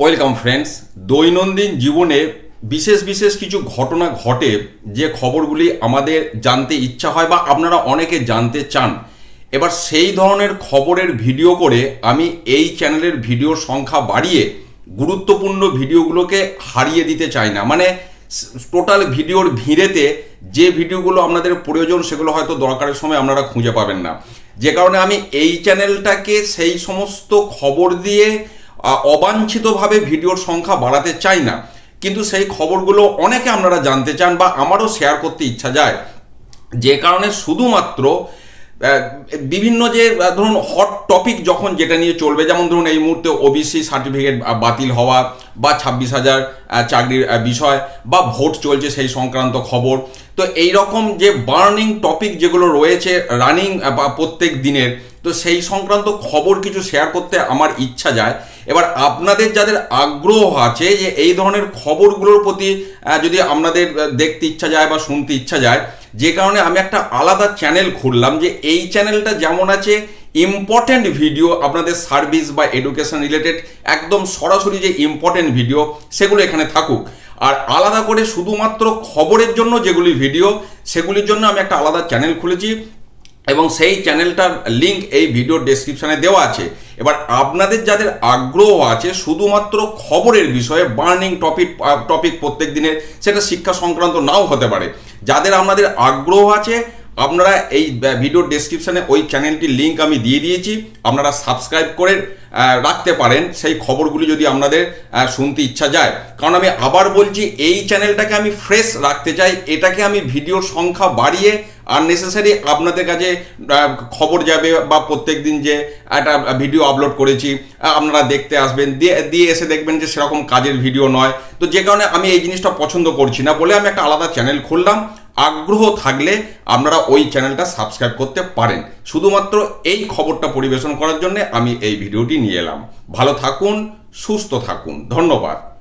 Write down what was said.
Welcome friends, দৈনন্দিন জীবনে বিশেষ বিশেষ কিছু ঘটনা ঘটে যে খবরগুলি আমাদের জানতে ইচ্ছা হয় বা আপনারা অনেকে জানতে চান। এবার সেই ধরনের খবরের ভিডিও করে আমি এই চ্যানেলের ভিডিওর সংখ্যা বাড়িয়ে গুরুত্বপূর্ণ ভিডিওগুলোকে হারিয়ে দিতে চাই না। মানে টোটাল ভিডিওর ভিড়েতে যে ভিডিওগুলো আপনাদের প্রয়োজন সেগুলো হয়তো দরকারের সময় আপনারা খুঁজে পাবেন না। যে কারণে আমি এই চ্যানেলটাকে সেই সমস্ত খবর দিয়ে অবাঞ্ছিতভাবে ভিডিওর সংখ্যা বাড়াতে চাই না। কিন্তু সেই খবরগুলো অনেকে আপনারা জানতে চান বা আমারও শেয়ার করতে ইচ্ছা যায়। যে কারণে শুধুমাত্র বিভিন্ন যে ধরুন হট টপিক যখন যেটা নিয়ে চলবে, যেমন ধরুন এই মুহূর্তে ওবিসি সার্টিফিকেট বাতিল হওয়া বা ছাব্বিশ হাজার চাকরির বিষয় বা ভোট চলছে সেই সংক্রান্ত খবর। তো এই রকম যে বার্নিং টপিক যেগুলো রয়েছে রানিং বা প্রত্যেক দিনের, তো সেই সংক্রান্ত খবর কিছু শেয়ার করতে আমার ইচ্ছা যায়। এবার আপনাদের যাদের আগ্রহ আছে যে এই ধরনের খবরগুলোর প্রতি যদি আপনাদের দেখতে ইচ্ছা যায় বা শুনতে ইচ্ছা যায় যে কারণে আমি একটা আলাদা চ্যানেল খুললাম যে এই চ্যানেলটা যেমন আছে ইম্পর্ট্যান্ট ভিডিও আপনাদের সার্ভিস বা এডুকেশন রিলেটেড একদম সরাসরি যে ইম্পর্ট্যান্ট ভিডিও সেগুলো এখানে থাকুক। আর আলাদা করে শুধুমাত্র খবরের জন্য যেগুলি ভিডিও সেগুলির জন্য আমি একটা আলাদা চ্যানেল খুলেছি এবং সেই চ্যানেলটার লিংক এই ভিডিও ডেসক্রিপশানে দেওয়া আছে। এবার আপনাদের যাদের আগ্রহ আছে শুধুমাত্র খবরের বিষয়ে বার্নিং টপিক টপিক প্রত্যেক দিনের, সেটা শিক্ষা সংক্রান্ত নাও হতে পারে। যাদের আমাদের আগ্রহ আছে আপনারা এই ভিডিও ডেসক্রিপশনে ওই চ্যানেলটির লিঙ্ক আমি দিয়ে দিয়েছি। আপনারা সাবস্ক্রাইব করে রাখতে পারেন। সেই খবরগুলি যদি আপনাদের শুনতে ইচ্ছা যায়। কারণ আমি আবার বলছি, এই চ্যানেলটাকে আমি ফ্রেশ রাখতে চাই। এটাকে আমি ভিডিওর সংখ্যা বাড়িয়ে আননেসেসারি আপনাদের কাছে খবর যাবে বা প্রত্যেক দিন যে একটা ভিডিও আপলোড করেছি আপনারা দেখতে আসবেন। দিয়ে দিয়ে এসে দেখবেন যে সেরকম কাজের ভিডিও নয়। তো যে কারণে আমি এই জিনিসটা পছন্দ করছি না বলে আমি একটা আলাদা চ্যানেল খুললাম। আগ্রহ থাকলে আপনারা ওই চ্যানেলটা সাবস্ক্রাইব করতে পারেন। শুধুমাত্র এই খবরটা পরিবেশন করার জন্য আমি এই ভিডিওটি নিয়ে এলাম। ভালো থাকুন, সুস্থ থাকুন। ধন্যবাদ।